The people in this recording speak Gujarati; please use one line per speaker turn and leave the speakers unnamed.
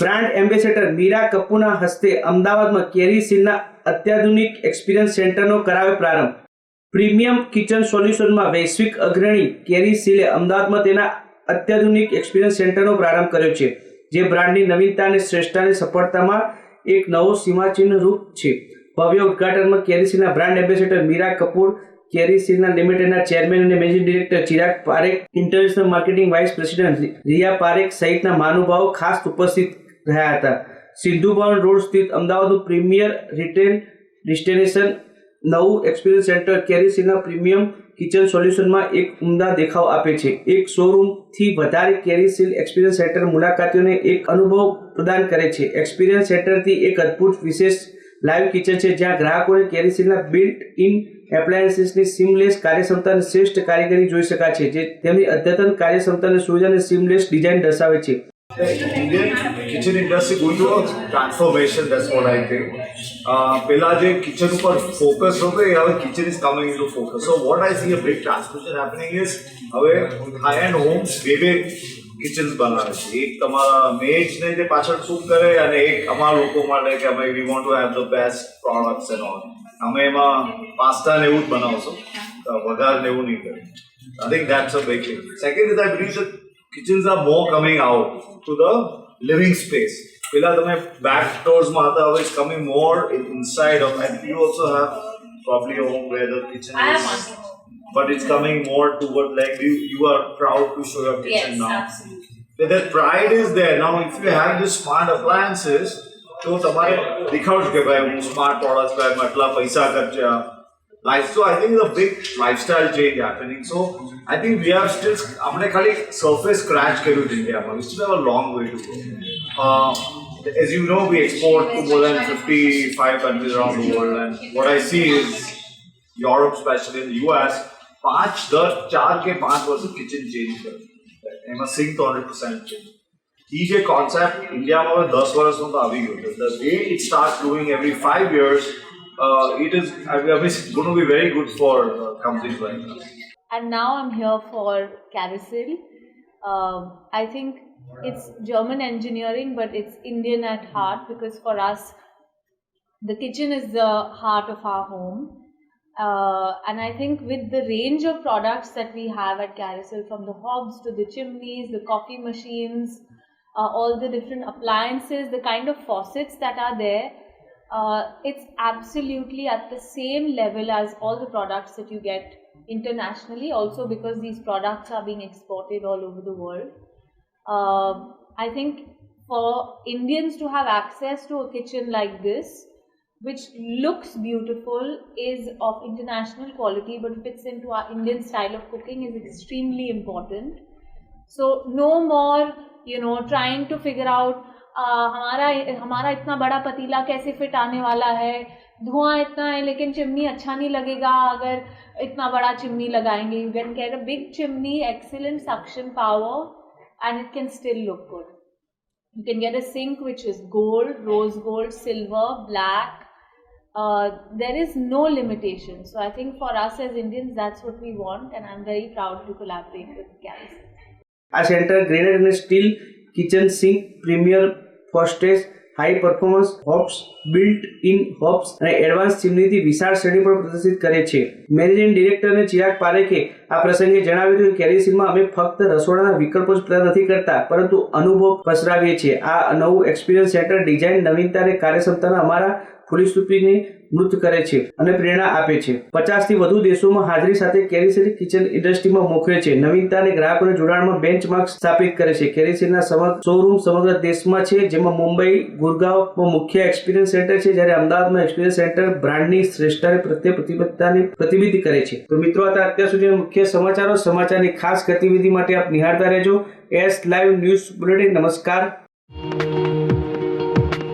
બ્રાન્ડ એમ્બેસેડર મીરા કપૂરના હસ્તે અમદાવાદમાં કેરી સીલના અત્યાધુનિક એક્સપિરિયન્સ સેન્ટરનો કરાવ્યો પ્રારંભ. પ્રીમિયમ કિચન સોલ્યુશનમાં વૈશ્વિક અગ્રણી કેરી સીલે અમદાવાદમાં તેના અત્યાધુનિક એક્સપિરિયન્સ સેન્ટરનો પ્રારંભ કર્યો છે, જે બ્રાન્ડની નવીનતા અને શ્રેષ્ઠતાની સફળતામાં એક નવો સીમાચિહ્ન રૂપ છે. ભવ્ય ઉદઘાટનમાં કેરીસીના બ્રાન્ડ એમ્બેસેડર મીરા કપૂર કેરીસીના લિમિટેડના ચેરમેન અને managing director Chirag Parekh, international marketing vice president Riya Parekh સહિતના મહાનુભાવો ખાસ ઉપસ્થિત રહ્યા હતા. સિંધુભવન રોડ સ્થિત અમદાવાદનું પ્રીમિયર રિટેલ ડેસ્ટિનેશન નવું એક્સપિરિયન્સ સેન્ટર કેરીસીના પ્રીમિયમ કિચન સોલ્યુશનમાં એક ઉમદા દેખાવ આપે છે. એક શોરૂમથી વધારે કેરીસીલ એક્સપિરિયન્સ સેન્ટર મુલાકાતીઓને એક અનુભવ પ્રદાન કરે છે. એક્સપિરિયન્સ સેન્ટરથી એક અદ્ભુત વિશેષ લાઈવ કિચન છે, જ્યાં ગ્રાહકોને કેરીસીલના બિલ્ટ ઇન એપ્લાયન્સીસની સિમલેસ કાર્યક્ષમતા અને શ્રેષ્ઠ કારીગરી જોઈ શકાય છે, જે તેમની અદ્યતન કાર્યક્ષમતા અને સુવિધા અને સિમલેસ ડિઝાઇન દર્શાવે છે.
Going through a transformation, that's what I think. Uh, પહેલા જે કિચન ઉપર ફોકસ હતો એ હવે kitchen is coming in to focus so what I see a big transformation happening is હવે હાઈ એન્ડ હોમ્સ બે બે કિચન્સ બનાવે છે એક તમારા મેડ્સને જે પાછળ શું કરે અને એક અમારા લોકો માટે કે ભાઈ we want to have the best products and all અમે એમાં પાસ્તા ને એવું જ બનાવશો વઘાર ને એવું નહીં કરે I think that's a big second is I believe kitchens are more coming out to the living space પેલા તમે બેક ડોર્સમાં હતા હવે it's coming more inside of and you also have probably home where the kitchen is more toward like you, you are proud to show your kitchen
Yes,
now.
absolutely.
So that pride is there. Now, if you have these smart appliances, તો તમારે દેખાડશું કે ભાઈ હું સ્માર્ટ પ્રોડક્ટ્સ લાવ મેં આટલા પૈસા ખર્ચ્યા life. So I think the big lifestyle change happening. So I think we are still अपने खाली surface scratch करो इंडिया में. We still have a long way to go. Uh, as you know, we export to more than 55 countries around the world, and what I see is Europe, especially in the US, पाँच दर चार के पाँच वर्ष किचन चेंज कर एम सिंह तो हंड्रेड परसेंट चेंज ही जे कॉन्सेप्ट इंडिया में दस वर्ष में तो अभी हो way it starts growing every five years uh, it is I mean, it's going to be very good for uh, companies like.
And now I'm here for Carousel. Um, I think it's German engineering, but it's Indian at heart because for us, the kitchen is the heart of our home. Uh, and I think with the range of products that we have at Carousel, from the hobs to the chimneys, the coffee machines, uh, all the different appliances, the kind of faucets that are there, uh, it's absolutely at the same level as all the products that you get internationally, also because these products are being exported all over the world. Um I think for Indians to have access to a kitchen like this, which looks beautiful, is of international quality but fits into our Indian style of cooking, is extremely important. So no more, you know, trying to figure out आ, हमारा हमारा इतना बड़ा पतीला कैसे फिट आने वाला है? धुआँ इतना है लेकिन चिमनी अच्छा नहीं लगेगा अगर इतना बड़ा चिमनी लगाएँगे। You can get a big chimney excellent suction power and it can still look good you can get a sink which is gold rose gold silver black there is no limitation so I think for us as Indian that's what we want and I am very proud to collaborate with कैरिस
As enter greater in steel kitchen sink, premier ફોસ્ટેજ, high performance, hobs, built in hops અને એડવાન્સ ચીમનીથી વિશાળ શ્રેણી પણ પ્રદર્શિત કરે છે. મેનેજિંગ ડિરેક્ટર અને ચિરાગ પારેખે આ પ્રસંગે જણાવ્યું હતું કે કેરીસીમાં અમે ફક્ત રસોડાના વિકલ્પો જ પ્રદાન નથી કરતા, પરંતુ અનુભવ પસરાવીએ છીએ. આ નવું એક્સપિરિયન્સ સેન્ટર ડિઝાઇન, નવીનતા અને કાર્યક્ષમતાના અમારા ફિલોસોફીને મૃત કરે છે અને પ્રેરણા આપે છે. પચાસથી વધુ દેશોમાં હાજરી સાથે કેરીસેરી કિચન ઇન્ડસ્ટ્રીમાં મોખરે છે. નવીનતા અને ગ્રાહકોને જોડાણમાં બેન્ચમાર્ક સ્થાપિત કરે છે. કેરીસેરીના સમગ્ર શોરૂમ સમગ્ર દેશમાં છે, જેમાં મુંબઈ, ગુરગાંવમાં મુખ્ય એક્સપિરિયન્સ સેન્ટર છે, જ્યારે અમદાવાદમાં એક્સપિરિયન્સ સેન્ટર બ્રાન્ડની શ્રેષ્ઠતા પ્રત્યે પ્રતિબદ્ધતાને પ્રતિબિંબિત કરે છે. તો મિત્રો હતા અત્યાર સુધી મુખ્ય સમાચારો. સમાચારની ખાસ ગતિવિધિ માટે આપ નિહાળતા રહેજો. એસ લાઈવ ન્યૂઝ બુલેટિન નમસ્કાર.